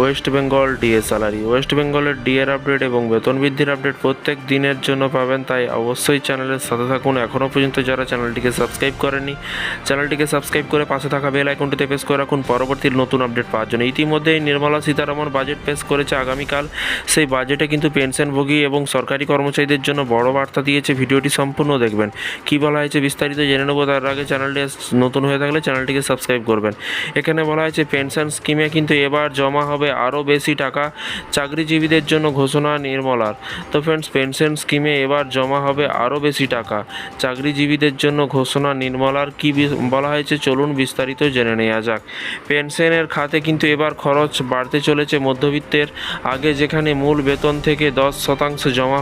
West Bengal DA salary West বেঙ্গলের ডিএর update এবং বেতন বৃদ্ধির আপডেট প্রত্যেক দিনের জন্য পাবেন, তাই অবশ্যই চ্যানেলের সাথে থাকুন। এখনও পর্যন্ত যারা চ্যানেলটিকে সাবস্ক্রাইব করেনি চ্যানেলটিকে সাবস্ক্রাইব করে পাশে থাকা বেল আইকনটিতে প্রেস করে রাখুন। পরবর্তী নতুন আপডেট পাওয়ার জন্য। ইতিমধ্যেই নির্মলা সীতারামন বাজেট পেশ করেছে আগামীকাল। সেই বাজেটে কিন্তু পেনশনভোগী এবং সরকারি কর্মচারীদের জন্য বড় বার্তা দিয়েছে। ভিডিওটি সম্পূর্ণ দেখবেন। কী বলা হয়েছে বিস্তারিত জেনে নেব, তার আগে চ্যানেলটি নতুন হয়ে থাকলে চ্যানেলটিকে সাবস্ক্রাইব করবেন। এখানে বলা হয়েছে পেনশন স্কিমে কিন্তু এবার জমা হবে আরও বেশি টাকা চাকরিজীবীদের জন্য ঘোষণা নির্মলার। তো ফ্রেন্ডস পেনশন স্কিমে এবার জমা হবে আরও বেশি টাকা। চাকরিজীবীদের জন্য ঘোষণা নির্মলার কী বলা হয়েছে চলুন বিস্তারিত জেনে নেওয়া যাক। পেনশনের খাতে কিন্তু এবার খরচ বাড়তে চলেছে মধ্যবিত্তের। আগে যেখানে মূল বেতন থেকে দশ শতাংশ জমা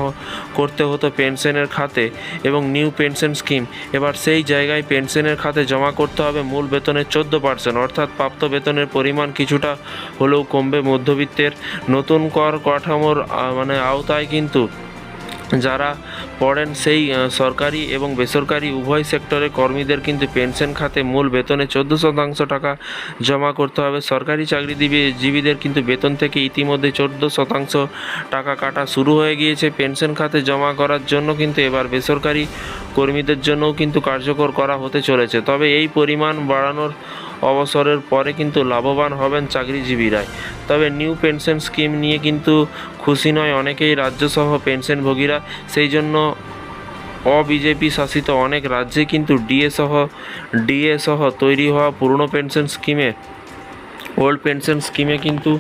করতে হতো পেনশনের খাতে এবং নিউ পেনশন স্কিম এবার সেই জায়গায় পেনশনের খাতে জমা করতে হবে মূল বেতনের চোদ্দ পার্সেন্ট অর্থাৎ প্রাপ্ত বেতনের পরিমাণ কিছুটা হলেও কমবে। মধ্যবিত্তের নতুন কর কাঠামোর মানে আওতায় কিন্তু যারা পড়েন সেই সরকারি এবং বেসরকারি উভয় সেক্টরে কর্মীদের কিন্তু পেনশন খাতে মূল বেতনে চোদ্দ শতাংশ টাকা জমা করতে হবে। সরকারি চাকরিজীবী, জীবীদের কিন্তু বেতন থেকে ইতিমধ্যে চোদ্দ শতাংশ টাকা কাটা শুরু হয়ে গিয়েছে। পেনশন খাতে জমা করার জন্য কিন্তু এবার বেসরকারি কর্মীদের জন্যও কিন্তু কার্যকর করা হতে চলেছে। তবে এই পরিমাণ বাড়ানোর অবসরের পরে কিন্তু লাভবান হবেন চাকরিজীবীরাই তবে নিউ পেনশন স্কিম নিয়ে কিন্তু খুশি নয় অনেকেই রাজ্যসহ পেনশনভোগীরা। সেই জন্য অবিজেপি শাসিত অনেক রাজ্যে কিন্তু ডিএ সহ ডিএ সহ তৈরি হওয়া পুরনো পেনশন স্কিমে, ওল্ড পেনশন স্কিমে কিন্তু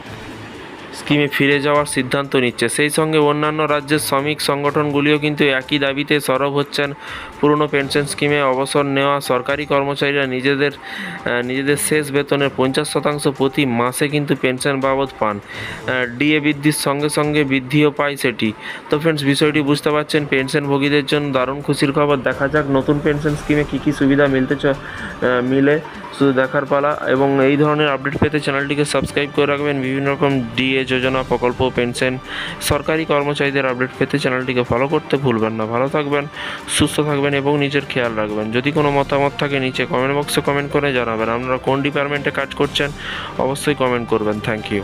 স্কিমে ফিরে যাওয়ার সিদ্ধান্ত নিচ্ছে। সেই সঙ্গে অন্যান্য রাজ্যের শ্রমিক সংগঠনগুলিও কিন্তু একই দাবিতে সরব হচ্ছেন। পুরনো পেনশন স্কিমে অবসর নেওয়া সরকারি কর্মচারীরা নিজেদের নিজেদের শেষ বেতনের পঞ্চাশ শতাংশ প্রতি মাসে কিন্তু পেনশন বাবদ পান। ডিএ বৃদ্ধির সঙ্গে সঙ্গে বৃদ্ধিও পায় সেটি। তো ফ্রেন্ডস বিষয়টি বুঝতে পারছেন, পেনশনভোগীদের জন্য দারুণ খুশির খবর। দেখা যাক নতুন পেনশন স্কিমে কী কী সুবিধা মিলতে মিলে। শুধু দেখার পালা এবং এই ধরনের আপডেট পেতে চ্যানেলটিকে সাবস্ক্রাইব করে রাখবেন। বিভিন্ন রকম ডিএ যোজনা, প্রকল্প, পেনশন, সরকারি কর্মচারীদের আপডেট পেতে চ্যানেলটিকে ফলো করতে ভুলবেন না। ভালো থাকবেন, সুস্থ থাকবেন এবং নিজের খেয়াল রাখবেন। যদি কোনো মতামত থাকে, নিচে কমেন্ট বক্সে কমেন্ট করে জানাবেন। আপনারা কোন ডিপার্টমেন্টে কাজ করছেন, অবশ্যই কমেন্ট করবেন। Thank you